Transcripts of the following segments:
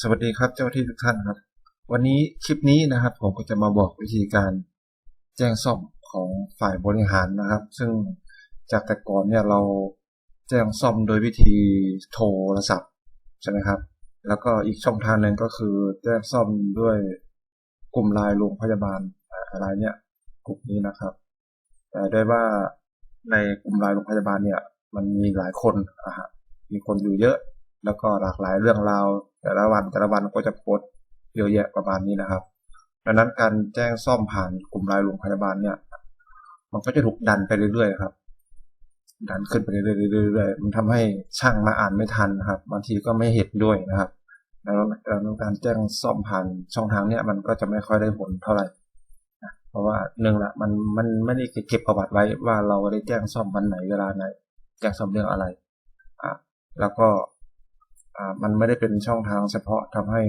สวัสดีครับเจ้าที่ทุกท่านครับ วันนี้คลิปนี้นะครับ ผมก็จะมาบอกวิธีการแจ้งซ่อมของฝ่ายบริหารนะครับ ซึ่งจากแต่ก่อนเนี่ยเราแจ้งซ่อมโดยวิธีโทรศัพท์ใช่ไหมครับ แล้วก็อีกช่องทางหนึ่งก็คือแจ้งซ่อมด้วยกลุ่มไลน์โรงพยาบาลอะไรเนี่ยกลุ่มนี้นะครับแต่ด้วยว่าในกลุ่มไลน์โรงพยาบาลเนี่ย มันมีหลายคนอะฮะมีคนอยู่เยอะ แล้วก็หลากหลายเรื่องราว แต่ละวันแต่ละวันก็จะโพสต์เยอะแยะประมาณนี้นะครับ ดังนั้นการแจ้งซ่อมผ่านกลุ่มไลน์โรงพยาบาลเนี่ย มันก็จะถูกดันไปเรื่อยๆครับ ดันขึ้นไปเรื่อยๆมันทำให้ช่างมาอ่านไม่ทันนะครับ บางทีก็ไม่เห็นด้วยนะครับแล้วการแจ้งซ่อมผ่านช่องทางเนี้ยมันก็จะไม่ค่อยได้ผลเท่าไหร่นะเพราะว่าหนึ่งละมันมันไม่ได้เก็บประวัติไว้ว่าเราได้แจ้งซ่อมวันไหนเวลาไหนแจ้งซ่อมเรื่องอะไรอะแล้วก็ มันไม่ได้เป็นช่องทางเฉพาะทำให้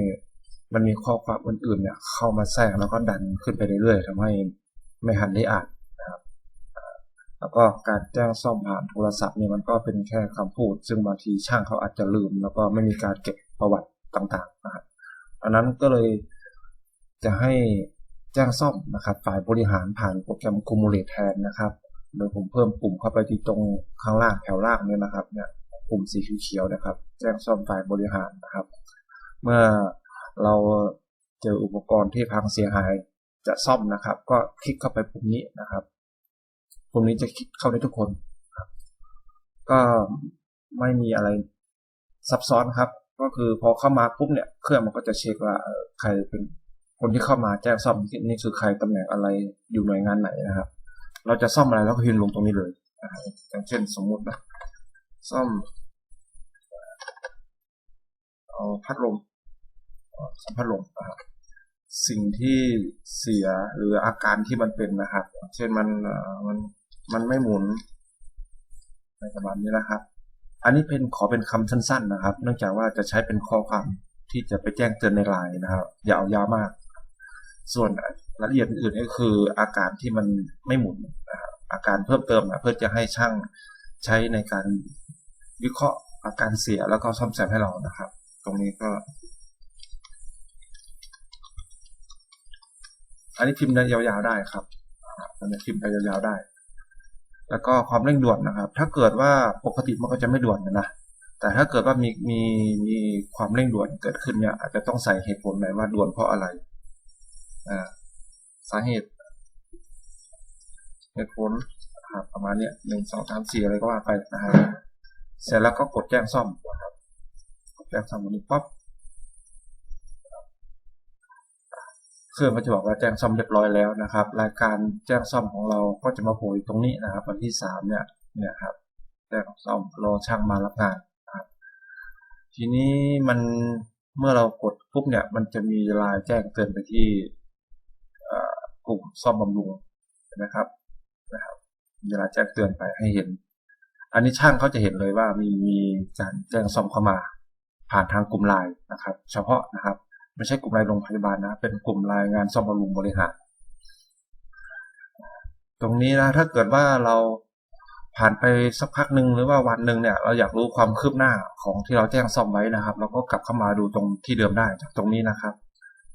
มันมีข้อความอื่นๆเนี่ยเข้ามาแทรกแล้วก็ดันขึ้นไปเรื่อยๆทำให้ไม่ทันได้อ่านนะครับแล้วก็การแจ้งซ่อมผ่านโทรศัพท์เนี่ยมันก็เป็นแค่คำพูด ซึ่งบางทีช่างเขาอาจจะลืม แล้วก็ไม่มีการเก็บประวัติต่างๆนะครับอันนั้นก็เลยจะให้แจ้งซ่อมนะครับฝ่ายบริหารผ่านโปรแกรม Cumulate แทนนะครับโดยผมเพิ่มปุ่มเข้าไปที่ตรงข้างล่างแถวล่างเนี่ยนะครับเนี่ย ปุ่มสีเขียวๆนะครับ แจ้งซ่อมฝ่ายบริหารนะครับ เมื่อเราเจออุปกรณ์ที่พังเสียหายจะซ่อมนะครับ ก็คลิกเข้าไปปุ่มนี้นะครับปุ่มนี้จะคลิกเข้าได้ทุกคนครับก็ไม่มีอะไรซับซ้อนครับ ก็คือพอเข้ามาปุ๊บเนี่ยเครื่องมันก็จะเช็คว่าใครเป็นคนที่เข้ามาแจ้งซ่อมนี่คือใครตำแหน่งอะไรอยู่หน่วยงานไหนนะครับ เราจะซ่อมอะไรเราก็พิมพ์ลงตรงนี้เลยอย่างเช่นสมมุตินะ ซ่อมเอาพัดลมเอาซ่อมพัดลมนะครับสิ่งที่เสียหรืออาการที่มันเป็นนะครับ เช่นมันมันมันไม่หมุนในประมาณนี้นะครับ อันนี้เป็นขอเป็นคำสั้น ๆ นะครับ เนื่องจากว่าจะใช้เป็นข้อความที่จะไปแจ้งเตือนในไลน์นะครับ อย่าเอายาวมาก ส่วนรายละเอียดอื่นๆก็คืออาการที่มันไม่หมุนอาการเพิ่มเติมนะเพื่อจะให้ช่างใช้ในการ วิเคราะห์อาการเสียแล้วก็ซ่อมแซมให้เรานะครับ ตรงนี้ก็ อันนี้พิมพ์ได้ยาวๆได้ครับอันนี้พิมพ์ไปยาวๆได้ แล้วก็ความเร่งด่วนนะครับ ถ้าเกิดว่าปกติมันก็จะไม่ด่วนนะแต่ถ้าเกิดว่ามีมีมีความเร่งด่วนเกิดขึ้นเนี่ยอาจจะต้องใส่เหตุผลหน่อยว่าด่วนเพราะอะไรอ่าสาเหตุเหตุผลประมาณเนี้ยหนึ่งสองสามสี่อะไรก็ว่าไปนะครับ เสร็จแล้วก็กดแจ้งซ่อมครับกดแจ้งซ่อมตรงนี้ปั๊บเครื่องก็จะบอกว่าแจ้งซ่อมเรียบร้อยแล้วนะครับ รายการแจ้งซ่อมของเราก็จะมาโผล่อยู่ตรงนี้นะครับ วันที่สามเนี่ยเนี่ยครับแจ้งซ่อมรอช่างมารับงานนะครับ ทีนี้มันเมื่อเรากดปุ๊บเนี่ยมันจะมีลน์แจ้งเตือนไปที่กลุ่มซ่อมบำรุงนะครับนะครับมีลน์แจ้งเตือนไปให้เห็น อันนี้ช่างเขาจะเห็นเลยว่ามีมีการแจ้งซ่อมเข้ามาผ่านทางกลุ่มไลน์นะครับ เฉพาะนะครับ ไม่ใช่กลุ่มไลน์โรงพยาบาลนะ เป็นกลุ่มไลน์งานซ่อมบำรุงบริหาร ตรงนี้นะถ้าเกิดว่าเราผ่านไปสักพักหนึ่งหรือว่าวันหนึ่งเนี่ย เราอยากรู้ความคืบหน้าของที่เราแจ้งซ่อมไว้นะครับเราก็กลับเข้ามาดูตรงที่เดิมได้จากตรงนี้นะครับ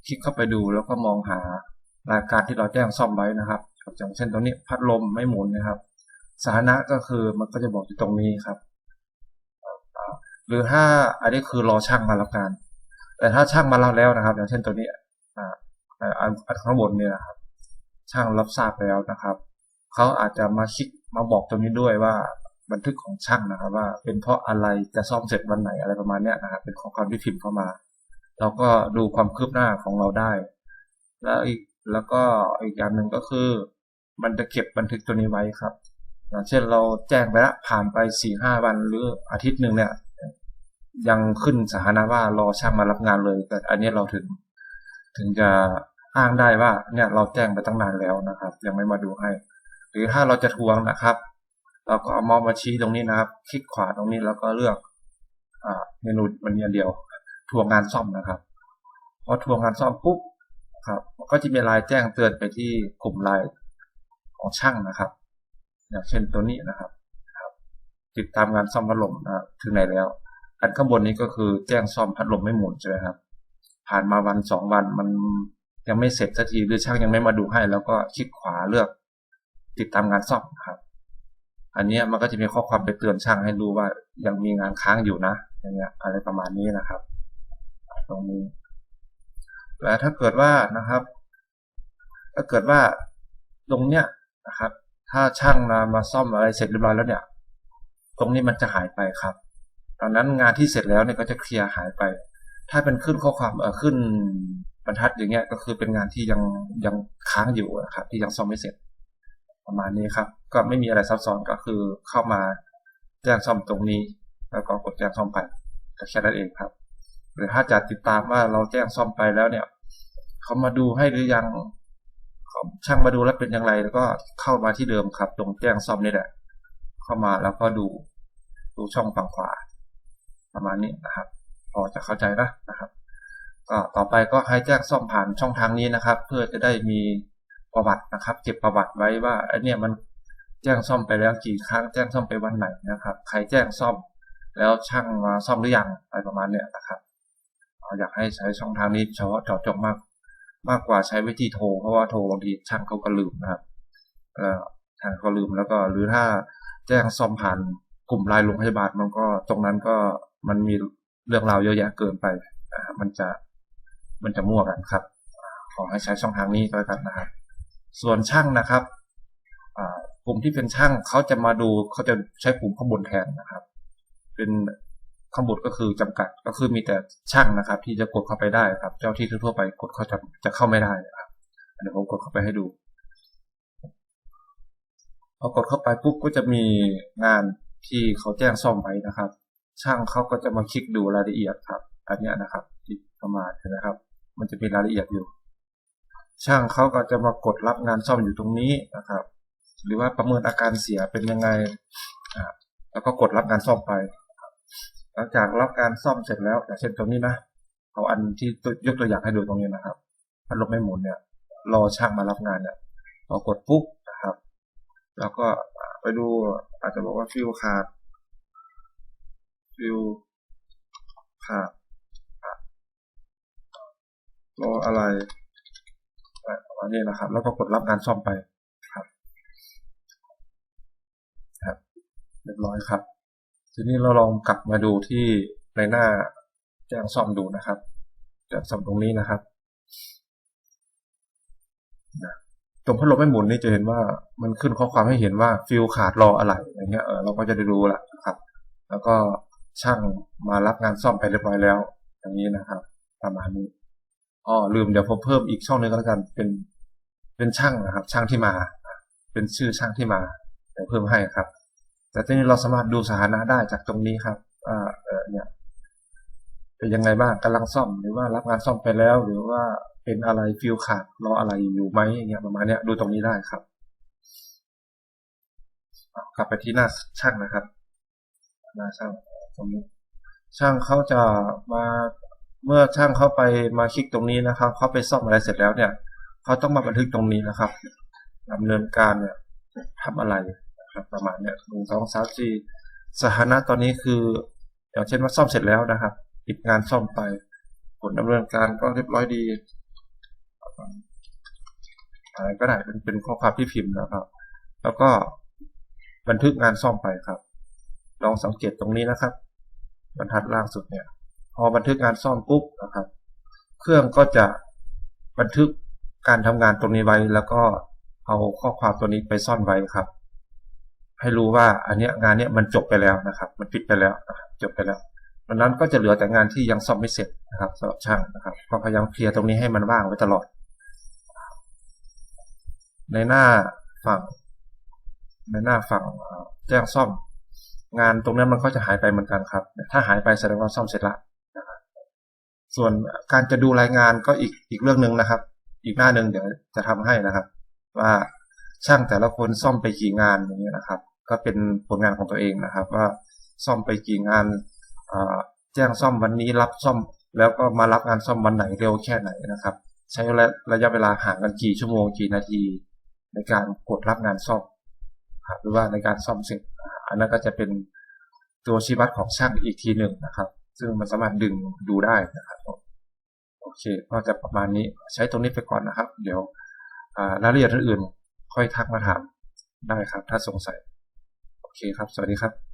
คลิกเข้าไปดูแล้วก็มองหารายการที่เราแจ้งซ่อมไว้นะครับอย่างเช่นตรงนี้พัดลมไม่หมุนนะครับ สถานะก็คือมันก็จะบอกอยู่ตรงนี้ครับ หรือถ้าอันนี้คือรอช่างมารับงานแต่ถ้าช่างมารับแล้วนะครับ อย่างเช่นตัวนี้อ่าอันอันข้างบนเนี่ยนะครับ ช่างรับทราบแล้วนะครับเขาอาจจะมาคลิกมาบอกตรงนี้ด้วยว่าบันทึกของช่างนะครับ ว่าเป็นเพราะอะไรจะซ่อมเสร็จวันไหนอะไรประมาณเนี้ยนะครับเป็นข้อความที่พิมพ์เข้ามาเราก็ดูความคืบหน้าของเราได้ แล้วอีกแล้วก็อีกอย่างหนึ่งก็คือ มันจะเก็บบันทึกตัวนี้ไว้ครับ อย่างเช่นเราแจ้งไปละผ่านไปสี่ห้าวันหรืออาทิตย์หนึ่งเนี่ย ยังขึ้นสถานะว่ารอช่างมารับงานเลย แต่อันนี้เราถึง ถึงจะอ้างได้ว่าเนี่ยเราแจ้งไปตั้งนานแล้วนะครับ ยังไม่มาดูให้ หรือถ้าเราจะทวงนะครับ เราก็เอามอมาชี้ตรงนี้นะครับ คลิกขวาตรงนี้แล้วก็เลือกอเมนูมันมีอันเดียว ทวงงานซ่อมนะครับพอทวงงานซ่อมปุ๊บครับก็จะมีลน์แจ้งเตือนไปที่กลุ่มไลน์ของช่างนะครับ อย่างเช่นตัวนี้นะครับติดตามงานซ่อมพัดลมนะถึงไหนแล้ว อันข้างบนนี้ก็คือแจ้งซ่อมพัดลมไม่หมุนใช่ไหมครับ ผ่านมาวันสองวันมันยังไม่เสร็จสักทีหรือช่างยังไม่มาดูให้ แล้วก็คลิกขวาเลือก ติดตามงานซ่อมครับ อันนี้มันก็จะมีข้อความไปเตือนช่างให้รู้ว่ายังมีงานค้างอยู่นะ อย่างเงี้ยอะไรประมาณนี้นะครับ ตรงนี้และถ้าเกิดว่านะครับ ถ้าเกิดว่าตรงเนี้ยนะครับ ถ้าช่างมามาซ่อมอะไรเสร็จเรียบร้อยแล้วเนี่ย ตรงนี้มันจะหายไปครับดังนั้นงานที่เสร็จแล้วเนี่ยก็จะเคลียร์หายไป ถ้าเป็นขึ้นข้อความเออขึ้นบรรทัดอย่างเงี้ยก็คือเป็นงานที่ยังยังค้างอยู่นะครับ ที่ยังซ่อมไม่เสร็จ ประมาณนี้ครับ ก็ไม่มีอะไรซับซ้อนก็คือเข้ามาแจ้งซ่อมตรงนี้ แล้วก็กดแจ้งซ่อมไปก็แค่นั้นเองครับ หรือถ้าจะติดตามว่าเราแจ้งซ่อมไปแล้วเนี่ยเขามาดูให้หรือยัง ช่างมาดูแล้วเป็นอย่างไร แล้วก็เข้ามาที่เดิมครับ ตรงแจ้งซ่อมนี่แหละเข้ามาแล้วก็ดูดูช่องฝั่งขวา ประมาณนี้นะครับ พอจะเข้าใจนะนะครับ ก็ต่อไปก็ให้แจ้งซ่อมผ่านช่องทางนี้นะครับ เพื่อจะได้มีประวัตินะครับ เก็บประวัติไว้ว่าไอ้นี่มันแจ้งซ่อมไปแล้วกี่ครั้งแจ้งซ่อมไปวันไหนนะครับ ใครแจ้งซ่อม แล้วช่างมาซ่อมหรือยังอะไรประมาณเนี้ยนะครับอยากให้ใช้ช่องทางนี้เฉพาะเจาะจงมาก มากกว่าใช้วิธีโทร เพราะว่าโทรบางทีช่างเขาก็ลืมนะครับเอ่อช่างเขาลืมแล้วก็หรือถ้าแจ้งซ่อมผ่านกลุ่มไลน์โรงพยาบาลมันก็ตรงนั้นก็มันมีเรื่องราวเยอะแยะเกินไปมันจะมันจะมั่วกันครับ ขอให้ใช้ช่องทางนี้ก็แล้วกันนะครับส่วนช่างนะครับกลุ่มที่เป็นช่างเขาจะมาดูเขาจะใช้ปุ่มข้างบนแทนนะครับ เป็น ข้างบนก็คือจำกัดก็คือมีแต่ช่างนะครับ ที่จะกดเข้าไปได้ครับ เจ้าที่ทั่วไปกดเข้าจะจะเข้าไม่ได้นะครับเดี๋ยวผมกดเข้าไปให้ดูพอกดเข้าไปปุ๊บก็จะมีงานที่เขาแจ้งซ่อมไว้นะครับ ช่างเขาก็จะมาคลิกดูรายละเอียดครับ อันนี้นะครับที่เข้ามาณนะครับ มันจะมีรายละเอียดอยู่ ช่างเขาก็จะมากดรับงานซ่อมอยู่ตรงนี้นะครับ หรือว่าประเมินอาการเสียเป็นยังไงแล้วก็กดรับงานซ่อมไป หลังจากรับการซ่อมเสร็จแล้วอย่างเช่นตรงนี้นะเอาอันที่ยกตัวอย่างให้ดูตรงนี้นะครับพัดลมไม่หมุนเนี่ย รอช่างมารับงานเนี่ยพอกดปุ๊บนะครับ แล้วก็ไปดูอาจจะบอกว่าฟิวขาดฟิวขาดรออะไรประมาณนี้นะครับ แล้วก็กดรับงานซ่อมไปครับ ครับเรียบร้อยครับ ทีนี้เราลองกลับมาดูที่ในหน้าแจ้งซ่อมดูนะครับแจ้งซ่อมตรงนี้นะครับตรงพัดลมไม่หมุนนี่จะเห็นว่ามันขึ้นข้อความให้เห็นว่าฟิลขาดรออะไรอย่างเงี้ยเออเราก็จะได้รู้ละครับ แล้วก็ช่างมารับงานซ่อมไปเรียบร้อยแล้ว อย่างนี้นะครับประมาณนี้อ๋อลืมเดี๋ยวผมเพิ่มอีกช่องนึงก็แล้วกันเป็นเป็นช่างนะครับ ช่างที่มา เป็นชื่อช่างที่มาเดี๋ยวเพิ่มให้ครับ แต่ทีนี้เราสามารถดูสถานะได้จากตรงนี้ครับว่าเออเนี่ยเป็นยังไงบ้างกำลังซ่อมหรือว่ารับงานซ่อมไปแล้ว หรือว่าเป็นอะไรฟิลขาดรออะไรอยู่ไหมอย่างเงี้ยประมาณเนี้ยดูตรงนี้ได้ครับกลับไปที่หน้าช่างนะครับหน้าช่างตรงนี้ช่างเขาจะมาเมื่อช่างเข้าไปมาคลิกตรงนี้นะครับเขาไปซ่อมอะไรเสร็จแล้วเนี่ยเขาต้องมาบันทึกตรงนี้นะครับดำเนินการเนี่ยทำอะไร ครับประมาณเนี้ยหนึ่งสองสามสี่สถานะตอนนี้คือ อย่างเช่นว่าซ่อมเสร็จแล้วนะครับปิดงานซ่อมไป ผลดำเนินการก็เรียบร้อยดีอะไรก็ได้เป็นเป็นข้อความที่พิมพ์นะครับ แล้วก็บันทึกงานซ่อมไปครับ ลองสังเกตตรงนี้นะครับ บรรทัดล่างสุดเนี่ย พอบันทึกงานซ่อมปุ๊บนะครับ เครื่องก็จะบันทึกการทำงานตรงนี้ไว้ แล้วก็เอาข้อความตัวนี้ไปซ่อนไว้ครับ ให้รู้ว่าอันนี้งานเนี้ยมันจบไปแล้วนะครับ มันปิดไปแล้วจบไปแล้วดังนั้นก็จะเหลือแต่งานที่ยังซ่อมไม่เสร็จนะครับสำหรับช่างนะครับก็พยายามเคลียร์ตรงนี้ให้มันว่างไว้ตลอด ในหน้าฝั่ง ในหน้าฝั่งแจ้งซ่อม งานตรงนั้นมันก็จะหายไปเหมือนกันครับ ถ้าหายไปแสดงว่าซ่อมเสร็จละนะครับส่วนการจะดูรายงานก็อีกอีกเรื่องหนึ่งนะครับ อีกหน้าหนึ่งเดี๋ยวจะทำให้นะครับ ว่าช่างแต่ละคนซ่อมไปกี่งานอย่างเงี้ยนะครับ ก็เป็นผลงานของตัวเองนะครับ ว่าซ่อมไปกี่งานแจ้งซ่อมวันนี้รับซ่อม แล้วก็มารับงานซ่อมวันไหนเร็วแค่ไหนนะครับ ใช้ระยะเวลาห่างกันกี่ชั่วโมงกี่นาที ในการกดรับงานซ่อมหรือว่าในการซ่อมเสร็จอันนั้นก็จะเป็นตัวชี้วัดของช่างอีกทีหนึ่งนะครับ ซึ่งมันสามารถดึงดูได้นะครับโอเคก็จะประมาณนี้ใช้ตรงนี้ไปก่อนนะครับ เดี๋ยวรายละเอียดอื่นๆค่อยทักมาถามได้ครับ ถ้าสงสัย เคครับ สวัสดีครับ